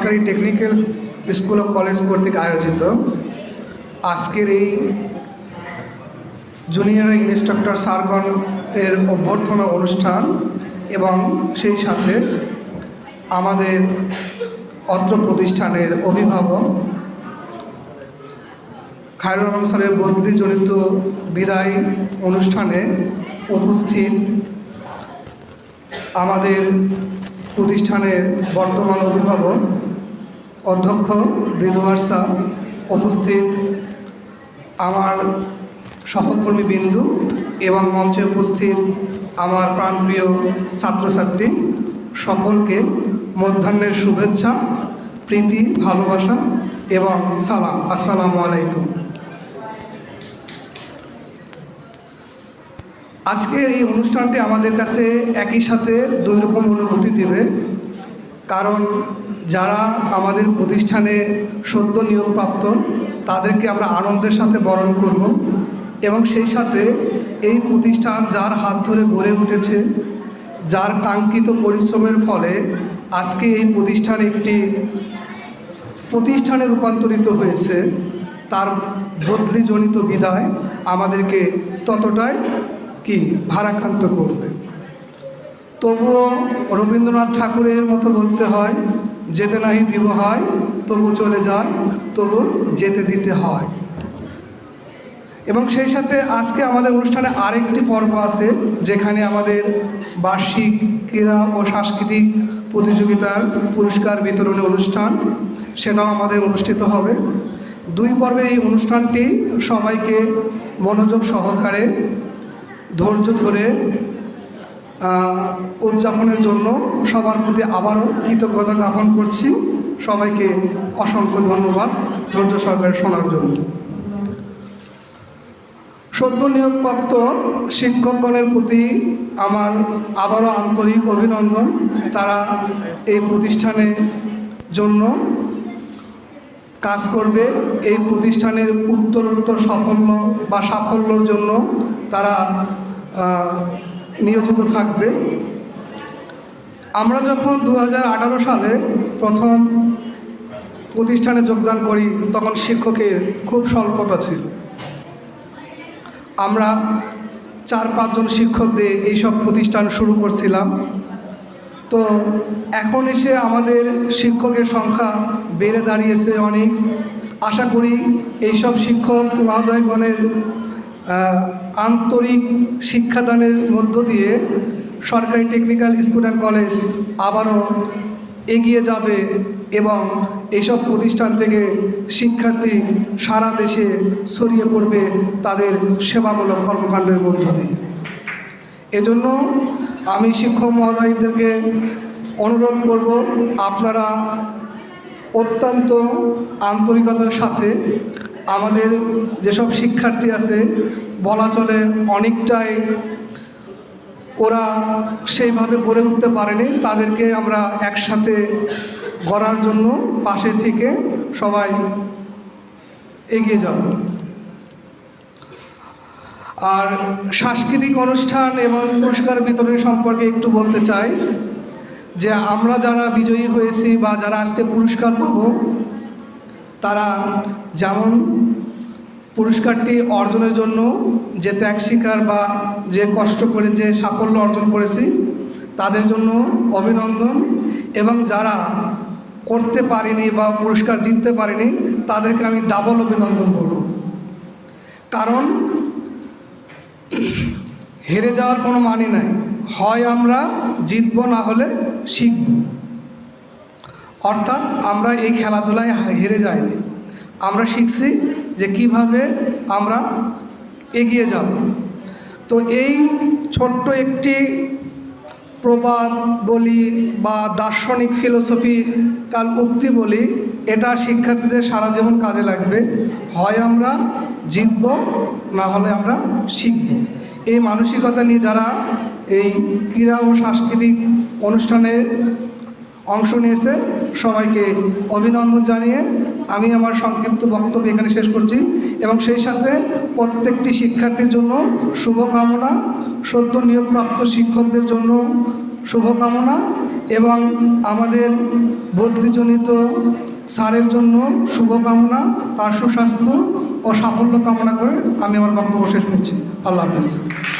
সরকারি technical school ও college কর্তৃক আয়োজিত। আজকের এই জুনিয়র ইনস্ট্রাক্টর সার্গন এর অভ্যর্থনা অনুষ্ঠান এবং সেই সাথে আমাদের অত্র প্রতিষ্ঠানের অভিভাবক খায়রুল আলম স্যারের বদলিজনিত বিদায় অনুষ্ঠানে উপস্থিত আমাদের প্রতিষ্ঠানের বর্তমান অভিভাবক অধ্যক্ষ স্যার উপস্থিত আমার সহকর্মী বিন্দু এবং মঞ্চে উপস্থিত আমার প্রাণপ্রিয় ছাত্রছাত্রী, সকলকে মধ্যাহ্নের শুভেচ্ছা, প্রীতি, ভালোবাসা এবং সালাম। আসসালামু আলাইকুম। আজকের এই অনুষ্ঠানটি আমাদের কাছে একই সাথে দুই রকম অনুভূতি দেবে। কারণ যারা আমাদের প্রতিষ্ঠানে সদ্য নিয়োগপ্রাপ্ত, তাদেরকে আমরা আনন্দের সাথে বরণ করব এবং সেই সাথে এই প্রতিষ্ঠান যার হাত ধরে গড়ে উঠেছে, যার কাঙ্ক্ষিত পরিশ্রমের ফলে আজকে এই প্রতিষ্ঠান একটি প্রতিষ্ঠানে রূপান্তরিত হয়েছে, তার বদলিজনিত বিদায় আমাদেরকে ততটাই কি ভারাক্রান্ত করবে। তবুও রবীন্দ্রনাথ ঠাকুরের মতো বলতে হয় যেতে নাহি দিব হয়, তবু চলে যায়, তবু যেতে দিতে হয়। এবং সেই সাথে আজকে আমাদের অনুষ্ঠানে আরেকটি পর্ব আছে, যেখানে আমাদের বার্ষিক ক্রীড়া ও সাংস্কৃতিক প্রতিযোগিতার পুরস্কার বিতরণী অনুষ্ঠান, সেটাও আমাদের অনুষ্ঠিত হবে। দুই পর্বের এই অনুষ্ঠানটি সবাইকে মনোযোগ সহকারে ধৈর্য ধরে উদযাপনের জন্য সবার প্রতি আবারও কৃতজ্ঞতা জ্ঞাপন করছি। সবাইকে অসংখ্য ধন্যবাদ ধৈর্য সহকারে শোনার জন্য। সদ্য নিয়োগপ্রাপ্ত শিক্ষকগণের প্রতি আমার আবারও আন্তরিক অভিনন্দন। তারা এই প্রতিষ্ঠানের জন্য কাজ করবে। এই প্রতিষ্ঠানের উত্তরোত্তর সাফল্য বা সাফল্যর জন্য তারা নিয়োজিত থাকবে। আমরা যখন দু হাজার আঠারো সালে প্রথম প্রতিষ্ঠানে যোগদান করি, তখন শিক্ষকের খুব স্বল্পতা ছিল। আমরা চার পাঁচজন শিক্ষক দিয়ে এইসব প্রতিষ্ঠান শুরু করছিলাম। তো এখন এসে আমাদের শিক্ষকের সংখ্যা বেড়ে দাঁড়িয়েছে অনেক। আশা করি এইসব শিক্ষক মহোদয়গণের আন্তরিক শিক্ষাদানের মধ্য দিয়ে সরকারি টেকনিক্যাল স্কুল অ্যান্ড কলেজ আবারও এগিয়ে যাবে এবং এইসব প্রতিষ্ঠান থেকে শিক্ষার্থী সারা দেশে ছড়িয়ে পড়বে তাদের সেবামূলক কর্মকাণ্ডের মধ্য দিয়ে। এজন্য আমি শিক্ষক মহোদয়দেরকে অনুরোধ করব, আপনারা অত্যন্ত আন্তরিকতার সাথে আমাদের যেসব শিক্ষার্থী আছে, বলা চলে অনেকটাই ওরা সেইভাবে গড়ে উঠতে পারেনি। তাদেরকে আমরা একসাথে গড়ার জন্য পাশে থেকে সবাই এগিয়ে যাব। আর সাংস্কৃতিক অনুষ্ঠান এবং পুরস্কার বিতরণ সম্পর্কে একটু বলতে চাই যে আমরা যারা বিজয়ী হয়েছি বা যারা আজকে পুরস্কার পাব তারা যেমন পুরস্কারটি অর্জনের জন্য যে ত্যাগ স্বীকার বা যে কষ্ট করে যে সাফল্য অর্জন করেছি, তাদের জন্য অভিনন্দন। এবং যারা করতে পারেনি বা পুরস্কার জিততে পারেনি, তাদেরকে আমি ডাবল অভিনন্দন করব। কারণ হেরে যাওয়ার কোনো মানে নাই। হয় আমরা জিতব, না হলে শিখব। অর্থাৎ আমরা এই খেলাধুলায় হেরে যাইনি। আমরা শিখছি যে কীভাবে আমরা এগিয়ে যাব। তো এই ছোট্ট একটি প্রবাদ বলি বা দার্শনিক ফিলোসফি কাল উক্তি বলি, এটা শিক্ষার্থীদের সারা জীবন কাজে লাগবে। হয় আমরা জিতব, না হলে আমরা শিখব। এই মানসিকতা নিয়ে যারা এই ক্রীড়া ও সাংস্কৃতিক অনুষ্ঠানে অংশ নিয়েছে সবাইকে অভিনন্দন জানিয়ে আমি আমার সংক্ষিপ্ত বক্তব্য এখানে শেষ করছি এবং সেই সাথে প্রত্যেকটি শিক্ষার্থীর জন্য শুভকামনা, সদ্য নিয়োগপ্রাপ্ত শিক্ষকদের জন্য শুভকামনা এবং আমাদের বদলিজনিত স্যারের জন্য শুভকামনা, তার সুস্বাস্থ্য ও সাফল্য কামনা করে আমি আমার বক্তব্য শেষ করছি। আল্লাহ হাফিজ।